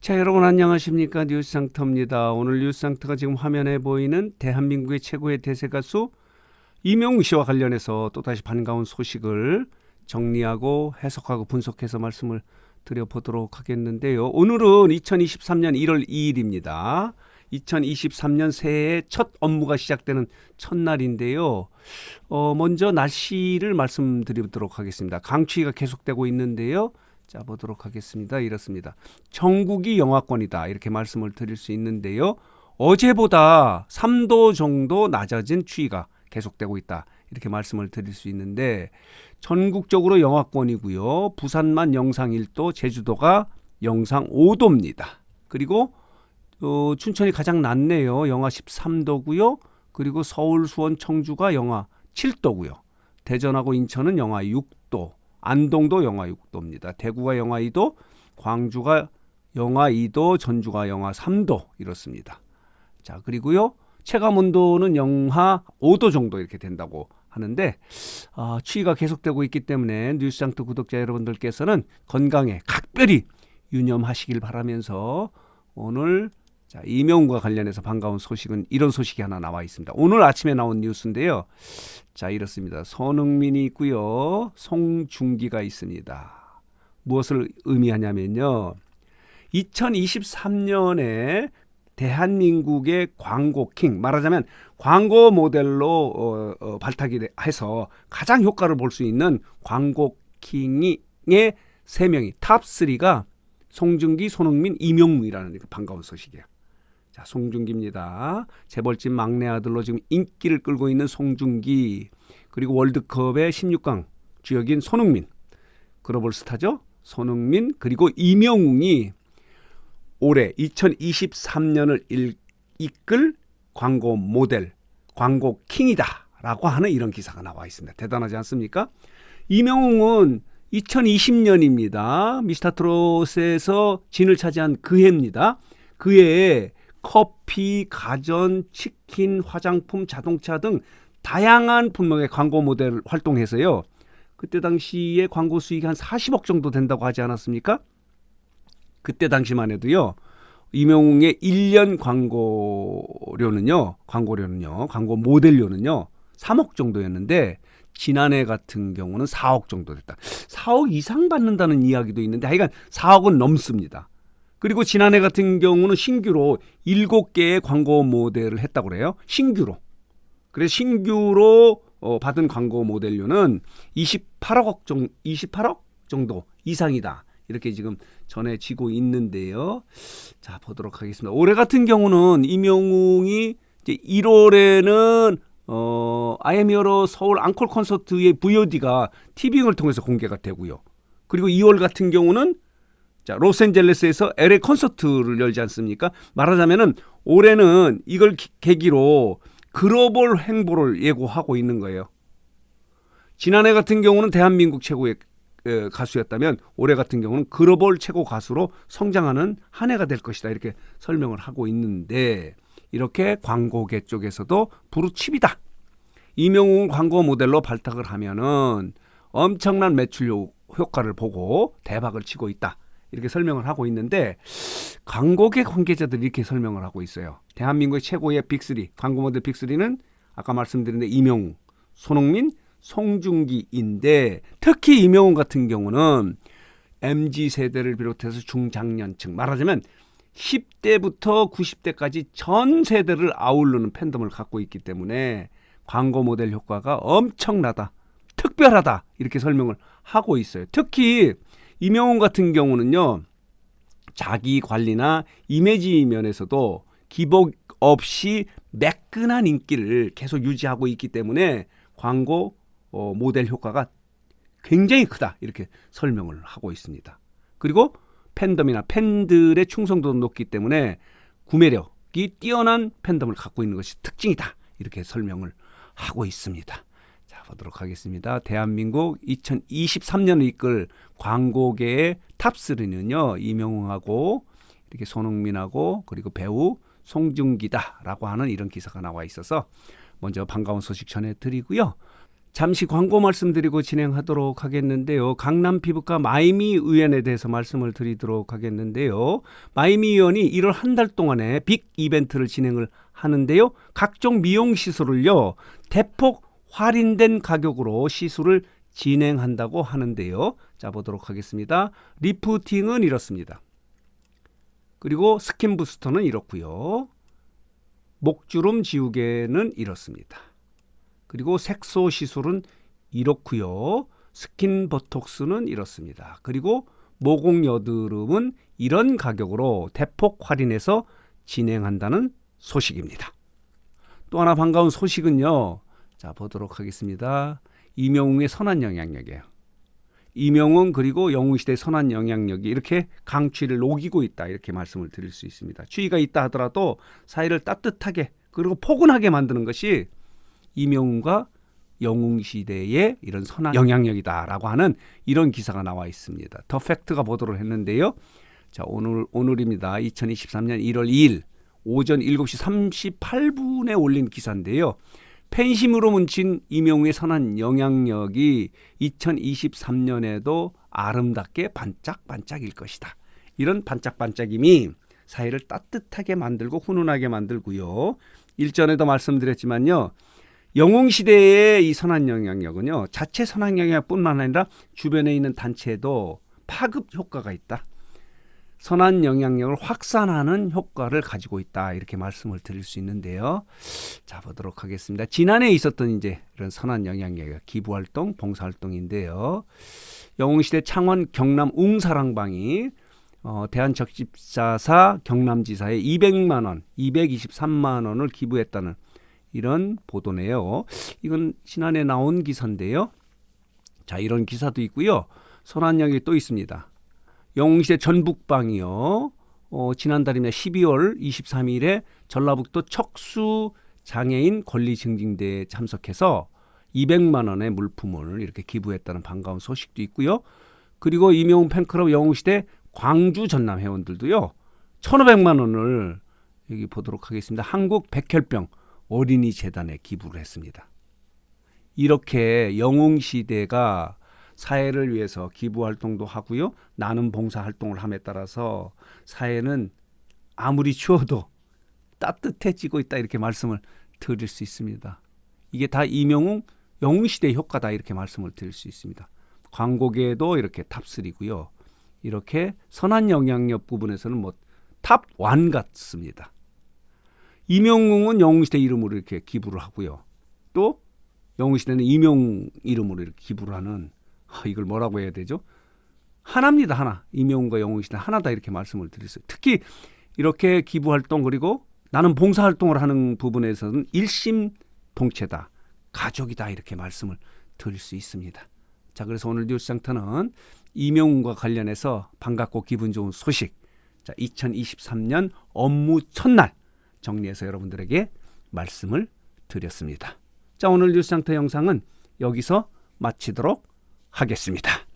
자, 여러분 안녕하십니까? 뉴스상터입니다. 오늘 뉴스상터가 지금 화면에 보이는 대한민국의 최고의 대세 가수 이명웅 씨와 관련해서 또다시 반가운 소식을 정리하고 해석하고 분석해서 말씀을 드려보도록 하겠는데요. 오늘은 2023년 1월 2일입니다. 2023년 새해 첫 업무가 시작되는 첫날인데요. 어, 먼저 날씨를 말씀드리도록 하겠습니다. 강추위가 계속되고 있는데요. 자 보도록 하겠습니다. 이렇습니다. 전국이 영하권이다 이렇게 말씀을 드릴 수 있는데요. 어제보다 3도 정도 낮아진 추위가 계속되고 있다 이렇게 말씀을 드릴 수 있는데 전국적으로 영하권이고요. 부산만 영상 1도, 제주도가 영상 5도입니다. 그리고 어, 춘천이 가장 낮네요. 영하 13도고요. 그리고 서울, 수원, 청주가 영하 7도고요. 대전하고 인천은 영하 6도. 안동도 영하 6도입니다. 대구가 영하 2도, 광주가 영하 2도, 전주가 영하 3도 이렇습니다. 자, 그리고요. 체감 온도는 영하 5도 정도 이렇게 된다고 하는데 아, 추위가 계속되고 있기 때문에 뉴스장터 구독자 여러분들께서는 건강에 각별히 유념하시길 바라면서 오늘 자, 이명웅과 관련해서 반가운 소식은 이런 소식이 하나 나와 있습니다. 오늘 아침에 나온 뉴스인데요. 자, 이렇습니다. 손흥민이 있고요. 송중기가 있습니다. 무엇을 의미하냐면요. 2023년에 대한민국의 광고킹 말하자면 광고 모델로 어, 어, 발탁이 해서 가장 효과를 볼 수 있는 광고킹의 세 명이 탑 3가 송중기, 손흥민, 이명웅이라는 그 반가운 소식이에요. 자, 송중기입니다. 재벌집 막내 아들로 지금 인기를 끌고 있는 송중기 그리고 월드컵의 16강 주역인 손흥민 글로벌 스타죠. 손흥민 그리고 이명웅이 올해 2023년을 일, 이끌 광고 모델, 광고 킹이다라고 하는 이런 기사가 나와 있습니다. 대단하지 않습니까? 이명웅은 2020년입니다. 미스터 트롯에서 진을 차지한 그 해입니다. 그 해에 커피, 가전, 치킨, 화장품, 자동차 등 다양한 품목의 광고 모델 활동해서요. 그때 당시에 광고 수익이 한 40억 정도 된다고 하지 않았습니까? 그때 당시만 해도요. 이명웅의 1년 광고료는요. 광고료는요. 광고 모델료는요. 3억 정도였는데 지난해 같은 경우는 4억 정도 됐다. 4억 이상 받는다는 이야기도 있는데 하여간 4억은 넘습니다. 그리고 지난해 같은 경우는 신규로 7개의 광고 모델을 했다고 그래요. 신규로. 그래서 신규로 어, 받은 광고 모델료는 28억 정도 28억 정도 이상이다. 이렇게 지금 전해지고 있는데요. 자, 보도록 하겠습니다. 올해 같은 경우는 이명웅이 이제 1월에는 어, 아이엠히어로 서울 앙콜 콘서트의 VOD가 티빙을 통해서 공개가 되고요. 그리고 2월 같은 경우는 자, 로스앤젤레스에서 LA 콘서트를 열지 않습니까? 말하자면은 올해는 이걸 기, 계기로 글로벌 행보를 예고하고 있는 거예요. 지난해 같은 경우는 대한민국 최고의 에, 가수였다면 올해 같은 경우는 글로벌 최고 가수로 성장하는 한 해가 될 것이다 이렇게 설명을 하고 있는데 이렇게 광고계 쪽에서도 부르칩이다. 이명웅 광고 모델로 발탁을 하면은 엄청난 매출 효과를 보고 대박을 치고 있다. 이렇게 설명을 하고 있는데 광고계 관계자들이 이렇게 설명을 하고 있어요. 대한민국의 최고의 빅3 광고 모델 빅3는 아까 말씀드린 데 이명웅, 손흥민, 송중기인데 특히 이명웅 같은 경우는 MZ 세대를 비롯해서 중장년층 말하자면 10대부터 90대까지 전 세대를 아우르는 팬덤을 갖고 있기 때문에 광고 모델 효과가 엄청나다. 특별하다. 이렇게 설명을 하고 있어요. 특히 이명훈 같은 경우는요. 자기 관리나 이미지 면에서도 기복 없이 매끈한 인기를 계속 유지하고 있기 때문에 광고 어, 모델 효과가 굉장히 크다. 이렇게 설명을 하고 있습니다. 그리고 팬덤이나 팬들의 충성도도 높기 때문에 구매력이 뛰어난 팬덤을 갖고 있는 것이 특징이다. 이렇게 설명을 하고 있습니다. 자, 보도록 하겠습니다. 대한민국 2023년을 이끌 광고계의 탑3는요. 이명웅하고 이렇게 손흥민하고 그리고 배우 송중기다라고 하는 이런 기사가 나와 있어서 먼저 반가운 소식 전해 드리고요. 잠시 광고 말씀드리고 진행하도록 하겠는데요. 강남 피부과 마이미 의원에 대해서 말씀을 드리도록 하겠는데요. 마이미 의원이 1월 한 달 동안에 빅 이벤트를 진행을 하는데요. 각종 미용 시술을요. 대폭 할인된 가격으로 시술을 진행한다고 하는데요. 자 보도록 하겠습니다. 리프팅은 이렇습니다. 그리고 스킨 부스터는 이렇고요. 목주름 지우개는 이렇습니다. 그리고 색소 시술은 이렇고요. 스킨 보톡스는 이렇습니다. 그리고 모공 여드름은 이런 가격으로 대폭 할인해서 진행한다는 소식입니다. 또 하나 반가운 소식은요. 자, 보도록 하겠습니다. 이명웅의 선한 영향력이에요. 이명웅 그리고 영웅시대 선한 영향력이 이렇게 강추위를 녹이고 있다 이렇게 말씀을 드릴 수 있습니다. 추위가 있다 하더라도 사회를 따뜻하게 그리고 포근하게 만드는 것이 이명웅과 영웅시대의 이런 선한 영향력이다라고 하는 이런 기사가 나와 있습니다. 더 팩트가 보도를 했는데요. 자 오늘 오늘입니다. 2023년 1월 2일 오전 7시 38분에 올린 기사인데요. 팬심으로 뭉친 이명우의 선한 영향력이 2023년에도 아름답게 반짝반짝일 것이다. 이런 반짝반짝임이 사회를 따뜻하게 만들고 훈훈하게 만들고요. 일전에도 말씀드렸지만요. 영웅시대의 이 선한 영향력은요. 자체 선한 영향뿐만 아니라 주변에 있는 단체에도 파급 효과가 있다. 선한 영향력을 확산하는 효과를 가지고 있다 이렇게 말씀을 드릴 수 있는데요. 자 보도록 하겠습니다. 지난해 있었던 이제 이런 선한 영향력 기부 활동, 봉사 활동인데요. 영웅시대 창원 경남 웅사랑방이 어, 대한적십자사 경남지사에 200만 원, 223만 원을 기부했다는 이런 보도네요. 이건 지난해 나온 기사인데요. 자 이런 기사도 있고요. 선한 영이 또 있습니다. 영웅시대 전북방이요. 어, 지난달이면 12월 23일에 전라북도 척수 장애인 권리 증진대에 참석해서 200만 원의 물품을 이렇게 기부했다는 반가운 소식도 있고요. 그리고 이명웅 팬클럽 영웅시대 광주 전남 회원들도요. 1,500만 원을 여기 보도록 하겠습니다. 한국 백혈병 어린이 재단에 기부를 했습니다. 이렇게 영웅 시대가 사회를 위해서 기부 활동도 하고요. 나눔 봉사 활동을 함에 따라서 사회는 아무리 추워도 따뜻해지고 있다 이렇게 말씀을 드릴 수 있습니다. 이게 다 이명웅 영웅시대 효과다 이렇게 말씀을 드릴 수 있습니다. 광고계도 이렇게 탑3고요. 이렇게 선한 영향력 부분에서는 뭐탑원 같습니다. 이명웅은 영웅시대 이름으로 이렇게 기부를 하고요. 또 영웅시대는 이명 이름으로 이렇게 기부를 하는 아, 이걸 뭐라고 해야 되죠? 하나입니다, 하나. 이명웅과 영웅시대 하나다 이렇게 말씀을 드렸어요. 특히 이렇게 기부 활동 그리고 나는 봉사 활동을 하는 부분에서는 일심 동체다, 가족이다 이렇게 말씀을 드릴 수 있습니다. 자, 그래서 오늘 뉴스 장터는 이명웅과 관련해서 반갑고 기분 좋은 소식. 자, 2023년 업무 첫날 정리해서 여러분들에게 말씀을 드렸습니다. 자, 오늘 뉴스 장터 영상은 여기서 마치도록 하겠습니다.